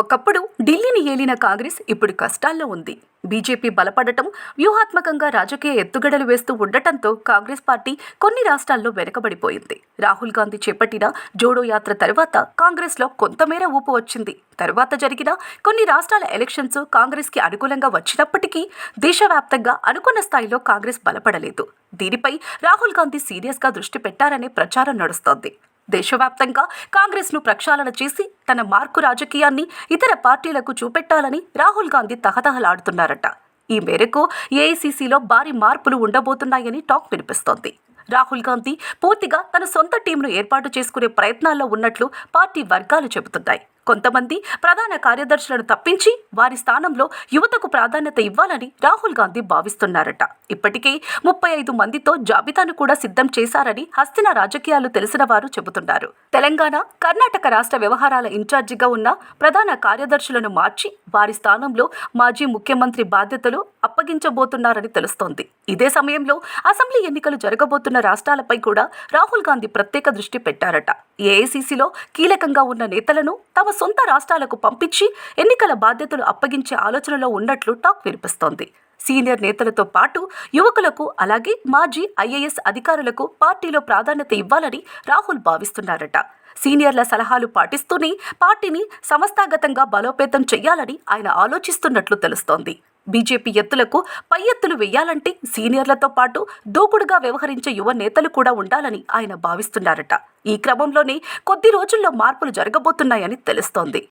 ఒకప్పుడు ఢిల్లీని ఏలిన కాంగ్రెస్ ఇప్పుడు కష్టాల్లో ఉంది. బీజేపీ బలపడటం వ్యూహాత్మకంగా రాజకీయ ఎత్తుగడలు వేస్తూ ఉండటంతో కాంగ్రెస్ పార్టీ కొన్ని రాష్ట్రాల్లో వెనుకబడిపోయింది. రాహుల్ గాంధీ చేపట్టిన జోడో యాత్ర తర్వాత కాంగ్రెస్లో కొంతమేర ఊపు వచ్చింది. తర్వాత జరిగిన కొన్ని రాష్ట్రాల ఎలక్షన్స్ కాంగ్రెస్కి అనుకూలంగా వచ్చినప్పటికీ దేశవ్యాప్తంగా అనుకున్న స్థాయిలో కాంగ్రెస్ బలపడలేదు. దీనిపై రాహుల్ గాంధీ సీరియస్గా దృష్టి పెట్టారనే ప్రచారం నడుస్తోంది. దేశవ్యాప్తంగా కాంగ్రెస్ను ప్రక్షాళన చేసి తన మార్కు రాజకీయాన్ని ఇతర పార్టీలకు చూపెట్టాలని రాహుల్ గాంధీ తహతహలాడుతున్నారట. ఈ మేరకు ఏఐసీసీలో భారీ మార్పులు ఉండబోతున్నాయని టాక్ వినిపిస్తోంది. రాహుల్ గాంధీ పూర్తిగా తన సొంత టీంను ఏర్పాటు చేసుకునే ప్రయత్నాల్లో ఉన్నట్లు పార్టీ వర్గాలు చెబుతున్నాయి. కొంతమంది ప్రధాన కార్యదర్శులను తప్పించి వారి స్థానంలో యువతకు ప్రాధాన్యత ఇవ్వాలని రాహుల్ గాంధీ భావిస్తున్నారట. ఇప్పటికే ముప్పై ఐదు మందితో జాబితాను కూడా సిద్ధం చేశారని హస్తిన రాజకీయాలు తెలిసిన వారు చెబుతున్నారు. తెలంగాణ కర్ణాటక రాష్ట్ర వ్యవహారాల ఇన్ఛార్జిగా ఉన్న ప్రధాన కార్యదర్శులను మార్చి వారి స్థానంలో మాజీ ముఖ్యమంత్రి బాధ్యతలు అప్పగించబోతున్నారని తెలుస్తోంది. ఇదే సమయంలో అసెంబ్లీ ఎన్నికలు జరగబోతున్న రాష్ట్రాలపై కూడా రాహుల్ గాంధీ ప్రత్యేక దృష్టి పెట్టారట. ఏఐసీసీలో కీలకంగా ఉన్న నేతలను తమ సొంత రాష్ట్రాలకు పంపించి ఎన్నికల బాధ్యతలు అప్పగించే ఆలోచనలో ఉన్నట్లు టాక్ వినిపిస్తోంది. సీనియర్ నేతలతో పాటు యువకులకు అలాగే మాజీ ఐఏఎస్ అధికారులకు పార్టీలో ప్రాధాన్యత ఇవ్వాలని రాహుల్ భావిస్తున్నారట. సీనియర్ల సలహాలు పాటిస్తూనే పార్టీని సంస్థాగతంగా బలోపేతం చేయాలని ఆయన ఆలోచిస్తున్నట్లు తెలుస్తోంది. బీజేపీ ఎత్తులకు పై ఎత్తులు వేయాలంటే సీనియర్లతో పాటు దూకుడుగా వ్యవహరించే యువ నేతలు కూడా ఉండాలని ఆయన భావిస్తున్నారట. ఈ క్రమంలోనే కొద్ది రోజుల్లో మార్పులు జరగబోతున్నాయని తెలుస్తోంది.